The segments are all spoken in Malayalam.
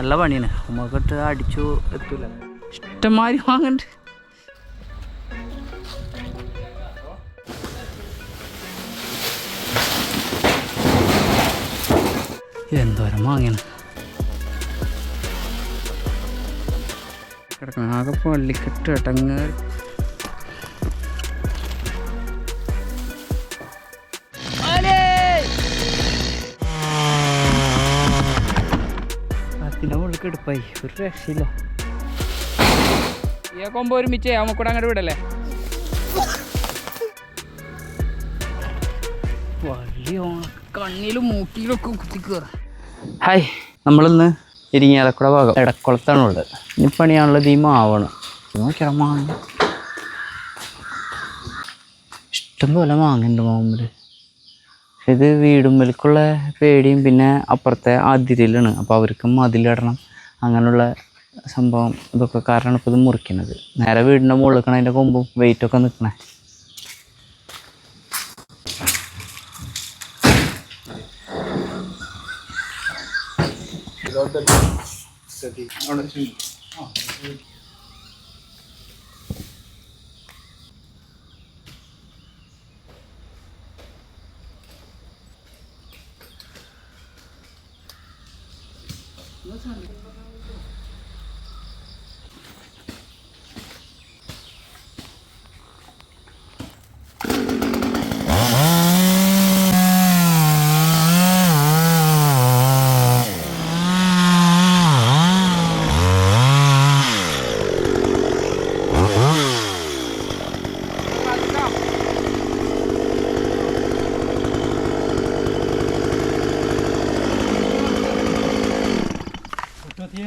നല്ല പണിയാണ്. നമുക്കിട്ട് അടിച്ചു എത്തൂല. ഇഷ്ടംമാതിരി വാങ്ങണ്ട്. എന്തോരം വാങ്ങിയാണ് കിടക്കണം. ആകെ പള്ളിക്കെട്ട് കേട്ടങ്ങ് അതിന്റെ എടുപ്പായി ഒരു രക്ഷയില്ല. ഈ കൊമ്പ് ഒരുമിച്ചേ നമുക്കൂടെ അങ്ങോട്ട് വിടല്ലേ? വലിയ കണ്ണിലും മൂക്കിലും ഒക്കെ കുത്തിക്കുക ഹായ് നമ്മളിന്ന് ഇരിങ്ങാലക്കുട ഭാഗം ഇടക്കുളത്താണ് ഉള്ളത് ഇനി പണിയാണുള്ളത് ഈ മാവാണ്. നോക്കിയാൽ മാങ്ങ. ഇഷ്ടം പോലെ മാങ്ങുണ്ട് മാമ്പിൽ ഇത് വീടുമ്പലേക്കുള്ള പേടിയും പിന്നെ അപ്പുറത്തെ അതിരിലാണ്. അപ്പോൾ അവർക്ക് മതിലിടണം. അങ്ങനെയുള്ള സംഭവം ഇതൊക്കെ കാരണമാണ് ഇപ്പോൾ ഇത് മുറിക്കുന്നത്. നേരെ വീടിന്റെ മുകളിൽ അതിന്റെ കൊമ്പും വെയിറ്റൊക്കെ നിൽക്കണേ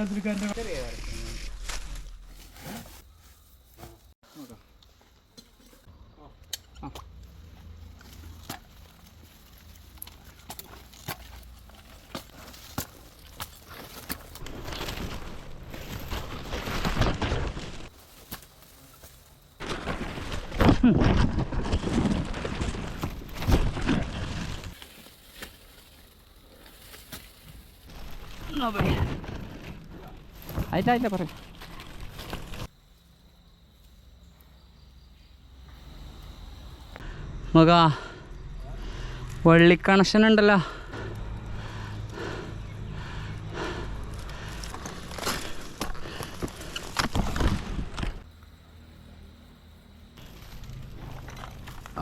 ಯಾವ್ದ್ರ ಗಂಧ Dobra. ആയിട്ടായില്ല പറ മകാ വള്ളി കണക്ഷൻ ഉണ്ടല്ലോ.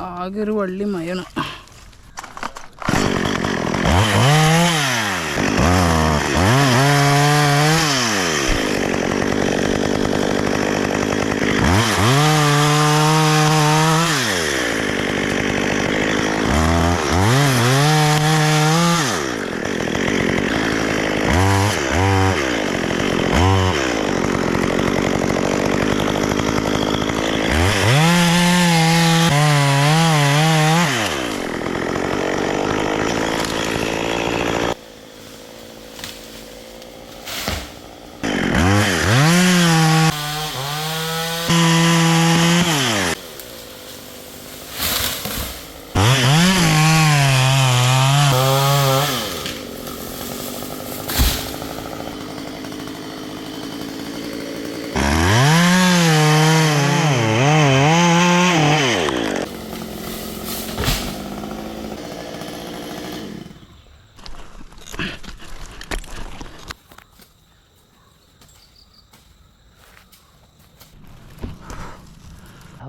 ആകെ ഒരു വള്ളി മയണം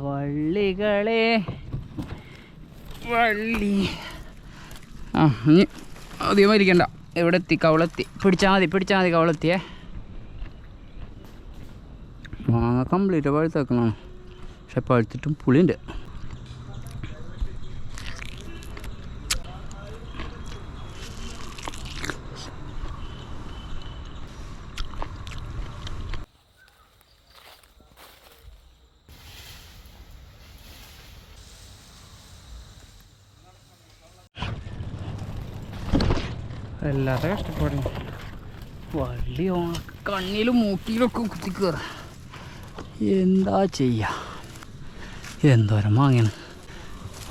വള്ളികളെ വള്ളി ആ ഇനി അധികം ഇരിക്കണ്ട എവിടെ എത്തി? കവളെത്തി. പിടിച്ചാൽ മതി പിടിച്ചാൽ മതി കവളെത്തിയേ. മാങ്ങ കംപ്ലീറ്റ് പഴുത്തേക്കണം പക്ഷെ പഴുത്തിട്ടും പുളിയുണ്ട്. വല്ലാത്ത കഷ്ടപ്പാട് വള്ളി കണ്ണിലും കുത്തി കയറ എന്താ ചെയ്യാ? എന്തോരം മാങ്ങയാണ്.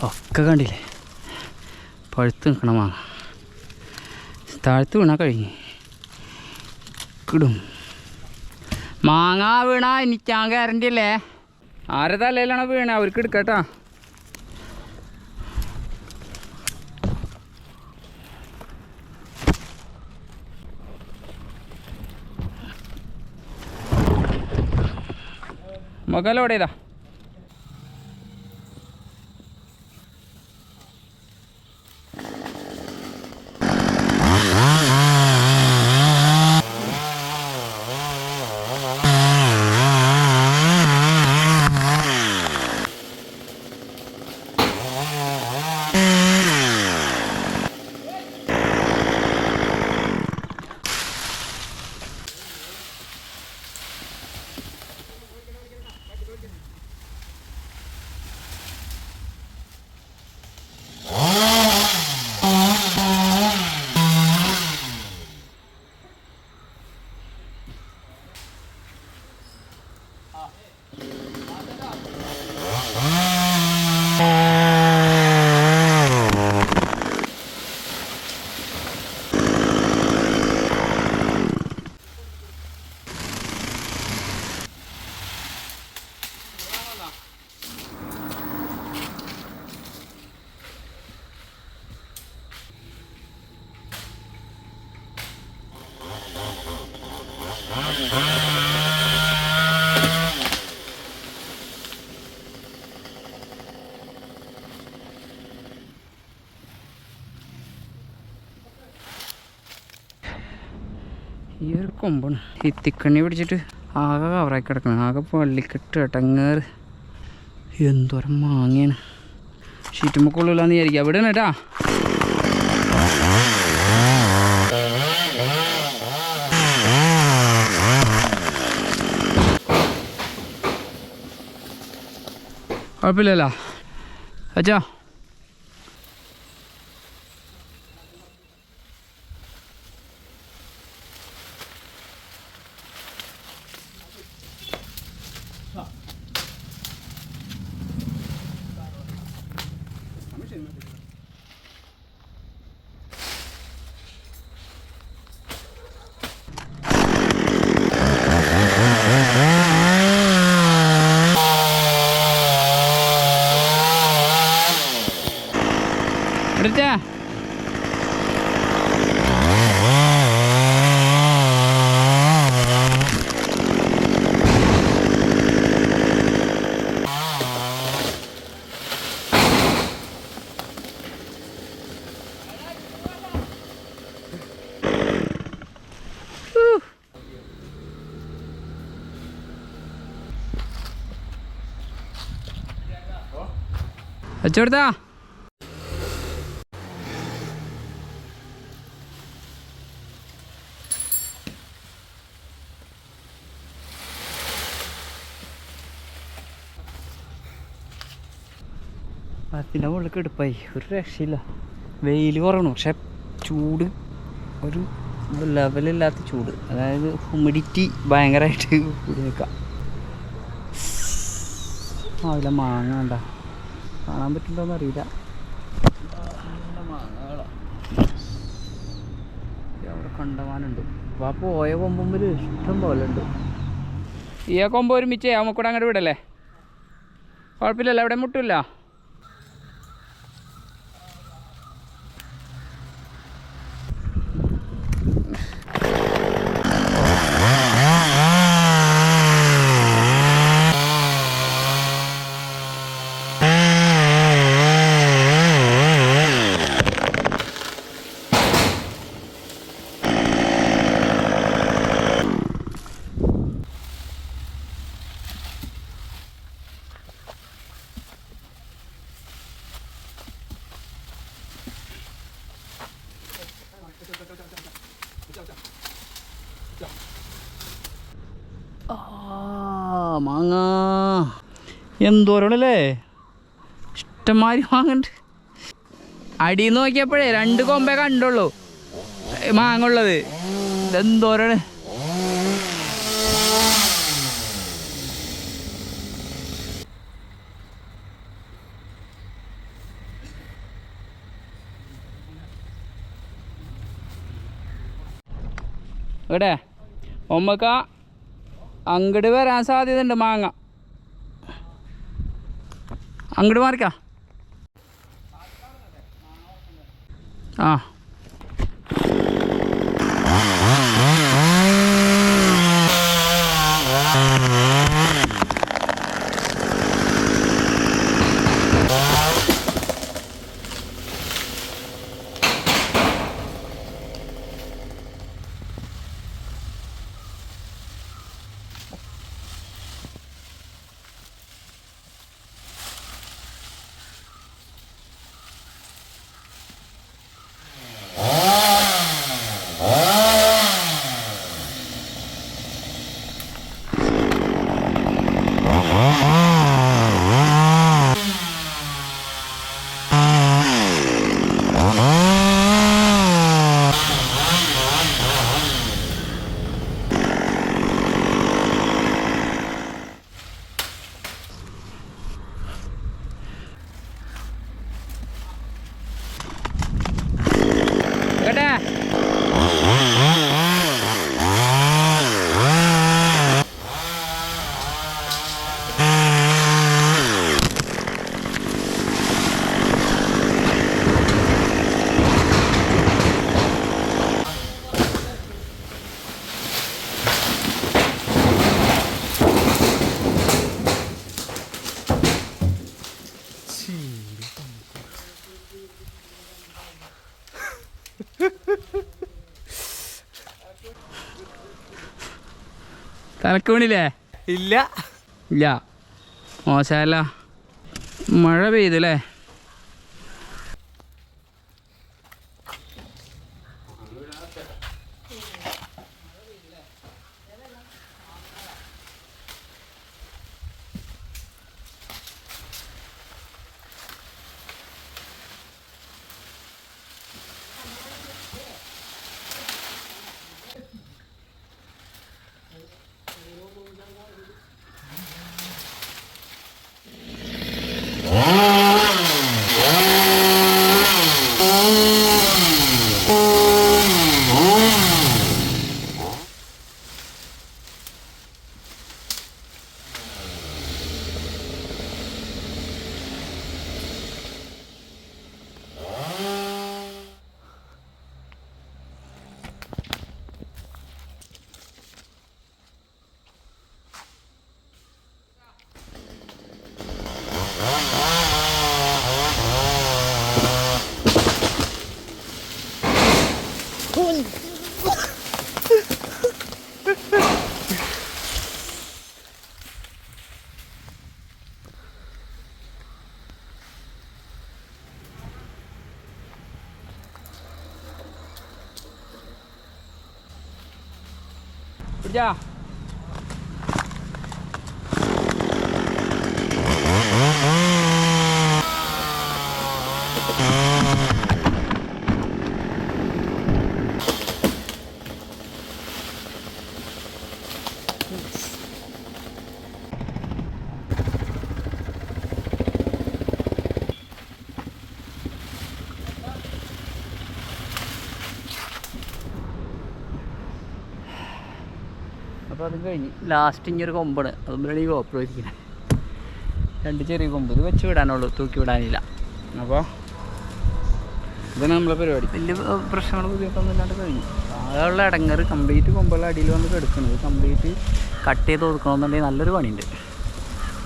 ഒക്കെ കണ്ടില്ലേ? പഴുത്ത് നിൽക്കണം മാങ്ങ. താഴ്ത്ത് വീണാൽ കഴിഞ്ഞ് കിടും. മാങ്ങ വീണാ എനിക്കാൻ ഗ്യാരണ്ടി അല്ലേ? ആരെ തലയിലാണ് വീണ? അവർക്ക് എടുക്കട്ടാ. മകലോടെ ഇതാ ഈ ഒരു കൊമ്പാണ്. ഈ തിക്കണ്ണി പിടിച്ചിട്ട് ആകെ കവറാക്കി കിടക്കണം. ആകെ പള്ളിക്കെട്ട് കേട്ടങ്ങേറ് എന്തോരം മാങ്ങയാണ്. ഷീറ്റുമ്പോൾ കൊള്ളൂലെന്ന് വിചാരിക്കുക അവിടെ കേട്ടാ. കുഴപ്പമില്ലല്ലോ. അച്ഛാ. അച്ചോടുത്താ അതിന്റെ മുകളിൽ എടുപ്പായി. ഒരു രക്ഷയില്ല. വെയിൽ കുറവാണ്. പക്ഷെ ചൂട് ഒരു ലെവലില്ലാത്ത ചൂട്. അതായത് ഹ്യൂമിഡിറ്റി ഭയങ്കരമായിട്ട് കൂടി നിൽക്കാം ആ ഇല്ല മാങ്ങ വേണ്ട. കാണാൻ പറ്റുന്നുണ്ടോന്ന് അറിയില്ല. അവിടെ കണ്ടമാനുണ്ട്. അപ്പോൾ ആ പോയ ഇഷ്ടം പോലെ ഉണ്ട് ഈ കൊമ്പ് ഒരുമിച്ച് നമുക്കൂടെ അങ്ങോട്ട് വിടല്ലേ? കുഴപ്പമില്ലല്ലോ അവിടെ മുട്ടില്ല ആ മാങ്ങ എന്തോരണല്ലേ? ഇഷ്ടംമാതിരി മാങ്ങണ്ട്. അടിയിൽ നിന്ന് നോക്കിയപ്പോഴേ രണ്ട് കൊമ്പേ കണ്ടുള്ളൂ. മാങ്ങ ഉള്ളത് ഇതെന്തോരാണ് ഇവിടെ ഒമ്മക്ക അങ്ങോട്ട് വരാൻ സാധ്യതയുണ്ട് മാങ്ങ. അങ്ങോട്ട് മാറിക്കാം. ആ കേട്ടെ വീണില്ലേ ഇല്ല. ഇല്ല. മോശമല്ല. മഴ പെയ്തല്ലേ? പിടിച്ചാ അപ്പോൾ അത് കഴിഞ്ഞ്. ലാസ്റ്റ് ഇനി ഒരു കൊമ്പാണ് അതുമ്പോഴാണ് ഈ കോപ്പർ ഇരിക്കുന്നത് രണ്ട് ചെറിയ കൊമ്പ്. ഇത് വെച്ച് വിടാനുള്ളൂ. തൂക്കി വിടാനില്ല. അപ്പോൾ ഇതാണ് നമ്മളെ പരിപാടി. വലിയ പ്രശ്നങ്ങൾ ബുദ്ധിമുട്ടൊന്നും ഇല്ലാണ്ട് കഴിഞ്ഞു. അതുള്ള ഇടങ്ങറ് കംപ്ലീറ്റ് കൊമ്പുള്ള അടിയിൽ വന്ന് കിടക്കുന്നത് കംപ്ലീറ്റ് കട്ട് ചെയ്ത് ഒതുക്കണമെന്നുണ്ടെങ്കിൽ നല്ലൊരു പണിയുണ്ട്.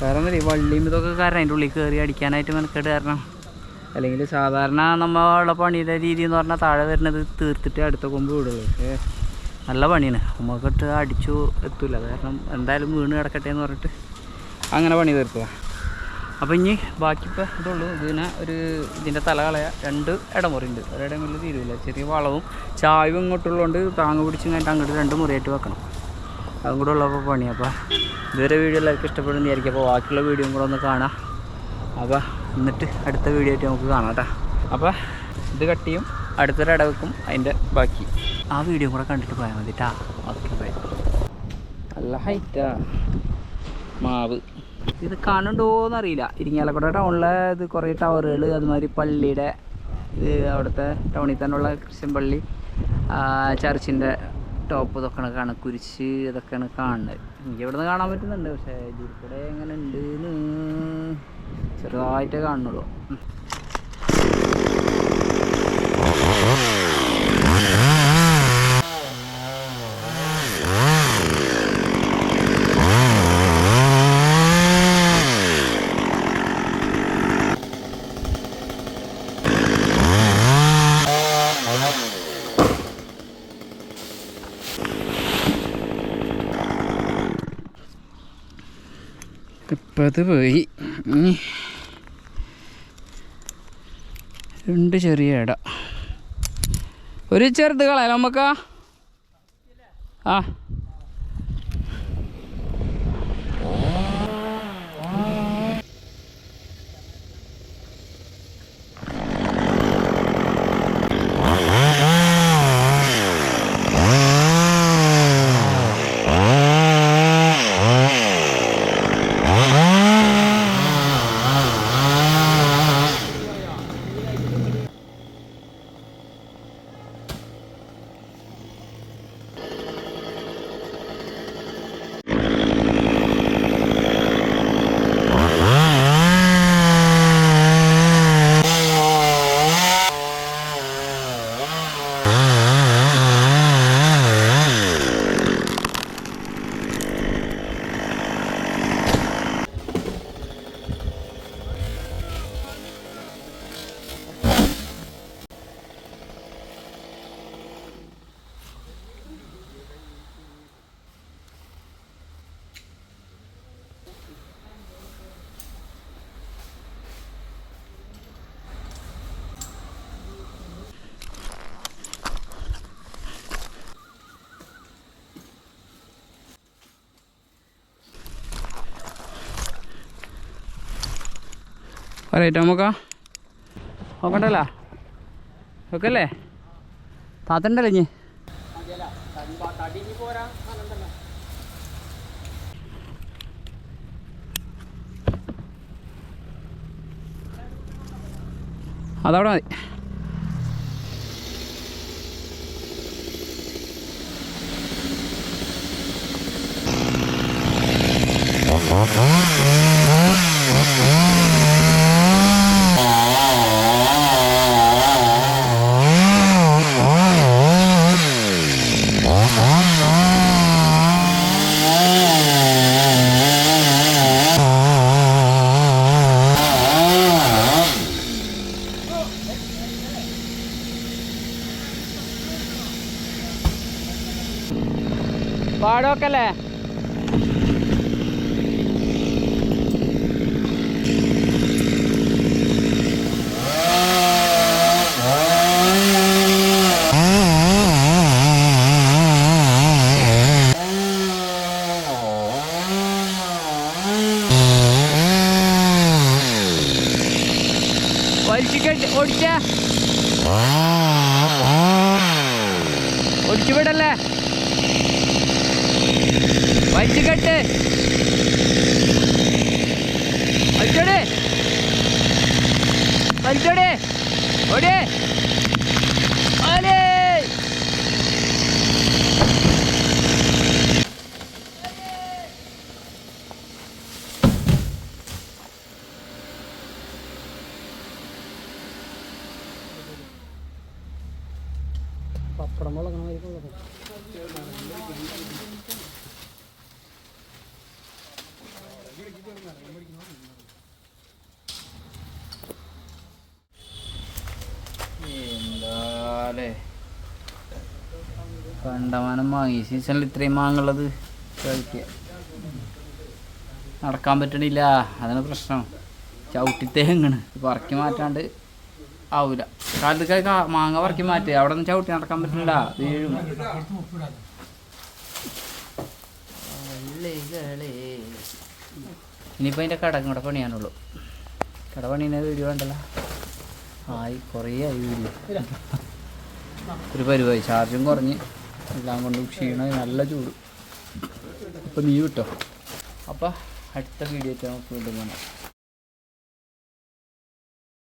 കാരണം എന്താ ഈ വള്ളിയും ഇതൊക്കെ കാരണം അതിന്റെ ഉള്ളിൽ കയറി അടിക്കാനായിട്ട് മെനക്കേട് കാരണം. അല്ലെങ്കിൽ സാധാരണ നമ്മളുള്ള പണിയുടെ രീതി എന്ന് പറഞ്ഞാൽ താഴെ വരുന്നത് തീർത്തിട്ട് അടുത്ത കൊമ്പ് വിടുള്ളൂ. പക്ഷേ നല്ല പണിയാണ്. നമുക്കിട്ട് അടിച്ചു എത്തൂല. കാരണം എന്തായാലും വീണ് കിടക്കട്ടെ എന്ന് പറഞ്ഞിട്ട് അങ്ങനെ പണി തീർക്കുക അപ്പോൾ ഇനി ബാക്കി ഇപ്പോൾ ഇതുള്ളൂ. ഇതിനെ ഒരു ഇതിന്റെ തല കളയാ രണ്ട് ഇടമുറിയുണ്ട്. ഒരിടങ്ങളിൽ തീരുവില്ല. ചെറിയ വളവും ചായവും ഇങ്ങോട്ടുള്ളതുകൊണ്ട് താങ്ങ് പിടിച്ച് കഴിഞ്ഞിട്ട് അങ്ങോട്ട് രണ്ട് മുറിയായിട്ട് വെക്കണം. അതും കൂടെ ഉള്ളപ്പോൾ പണി അപ്പോൾ ഇതുവരെ വീഡിയോ എല്ലാവർക്കും ഇഷ്ടപ്പെടുന്ന വിചാരിക്കും. അപ്പോൾ ബാക്കിയുള്ള വീഡിയോയും കൂടെ ഒന്ന് കാണാം. അപ്പോൾ എന്നിട്ട് അടുത്ത വീഡിയോ ആയിട്ട് നമുക്ക് കാണാം കേട്ടോ. അപ്പോൾ ഇത് കട്ട് ചെയ്യും. അടുത്തൊരു ഇടവെക്കും അതിന്റെ ബാക്കി. ആ വീഡിയോ കൂടെ കണ്ടിട്ട് പോയാൽ മതി ഓക്കെ ബൈ നല്ല ഹൈറ്റാ മാവ്. ഇത് കാണുന്നുണ്ടോയെന്ന് അറിയില്ല. ഇരിങ്ങാലക്കുട ടൗണിലെ ഇത് കുറേ ടവറുകൾ അതുമാതിരി പള്ളിയുടെ ഇത് അവിടുത്തെ ടൗണിൽ തന്നെയുള്ള ക്രിസ്ത്യൻ പള്ളി ചർച്ചിന്റെ ടോപ്പ് ഇതൊക്കെയാണ് കാണുന്നത് കുരിശ് ഇതൊക്കെയാണ് കാണുന്നത്. എനിക്ക് ഇവിടെ നിന്ന് കാണാൻ പറ്റുന്നുണ്ട് പക്ഷേ ഇതിൽ കൂടെ എങ്ങനെ ഉണ്ട് ചെറുതായിട്ടേ കാണുന്നുള്ളൂ. ഇപ്പം അത് പോയി രണ്ട് ചെറിയ ഇട. ഒരു ചെറുത് കളയാലോ നമുക്ക് ആ. പറയട്ടോ നമുക്ക് നോക്കണ്ടല്ലോ. നോക്കല്ലേ? താത്തണ്ടല്ലേ ഇഞ്ഞ് അതവിടെ മതി. અરે અરે മാങ്ങി സീസണിൽ ഇത്രയും മാങ്ങുള്ളത് കഴിക്കുക നടക്കാൻ പറ്റണില്ല. അതാണ് പ്രശ്നം. ചവിട്ടി തേങ്ങണ് പറക്കി മാറ്റാണ്ട് ആവൂല. കാലത്തേക്ക് മാങ്ങ പറക്കി മാറ്റി. അവിടെ നിന്ന് ചവിട്ടി നടക്കാൻ പറ്റുന്നില്ല വീഴും. ഇനിയിപ്പോൾ അതിന്റെ കടക്കും കൂടെ പണിയാനുള്ളൂ. കട പണിയുന്ന വീഡിയോ ഉണ്ടല്ലോ ആയി കുറേ ആയി വീഡിയോ. ഒരു പരിപാടി. ചാർജും കുറഞ്ഞ്. എല്ലാം കൊണ്ടും ക്ഷീണം നല്ല ചൂട്. അപ്പോൾ നീ വിട്ടോ? അപ്പോൾ അടുത്ത വീഡിയോ നമുക്ക് വീണ്ടും കാണാം.